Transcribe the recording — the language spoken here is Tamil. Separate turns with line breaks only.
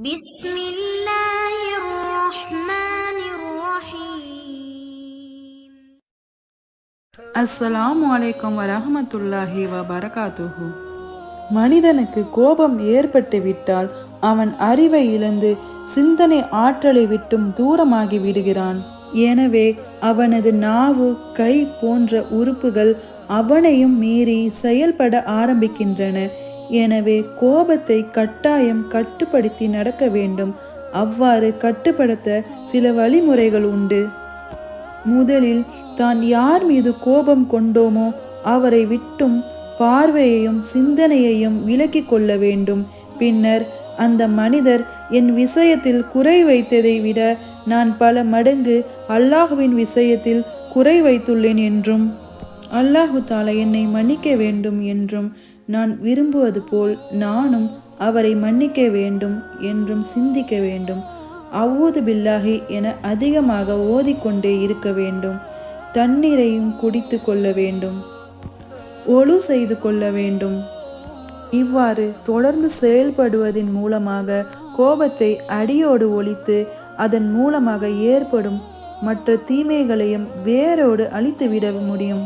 بسم الله الرحمن الرحيم
அஸ்ஸலாமு அலைக்கும் வரஹமத்துல்லாஹி வ பரகாத்துஹு மனிதனுக்கு கோபம் ஏற்பட்டு விட்டால் அவன் அறிவை இழந்து சிந்தனை ஆற்றலை விட்டும் தூரமாகி விடுகிறான் எனவே அவனது நாவு கை போன்ற உறுப்புகள் அவனையும் மீறி செயல்பட ஆரம்பிக்கின்றன எனவே கோபத்தை கட்டாயம் கட்டுப்படுத்தி நடக்க வேண்டும். அவ்வாறு கட்டுப்படுத்த சில வழிமுறைகள் உண்டு. முதலில் தான் யார் மீது கோபம் கொண்டோமோ அவரை விட்டும் பார்வையையும் சிந்தனையையும் விலக்கி கொள்ள வேண்டும். பின்னர் அந்த மனிதர் என் விஷயத்தில் குறை வைத்ததை விட நான் பல மடங்கு அல்லாஹுவின் விஷயத்தில் குறை வைத்துள்ளேன் என்றும் அல்லாஹு தாலா என்னை மன்னிக்க வேண்டும் என்றும் நான் விரும்புவது போல் நானும் அவரை மன்னிக்க வேண்டும் என்றும் சிந்திக்க வேண்டும். அவ்வூது பில்லாகி என அதிகமாக ஓதிக்கொண்டே இருக்க வேண்டும். தண்ணீரையும் குடித்து கொள்ள வேண்டும். ஒழு செய்து கொள்ள வேண்டும். இவ்வாறு தொடர்ந்து செயல்படுவதன் மூலமாக கோபத்தை அடியோடு ஒழித்து அதன் மூலமாக ஏற்படும் மற்ற தீமைகளையும் வேரோடு அழித்துவிட முடியும்.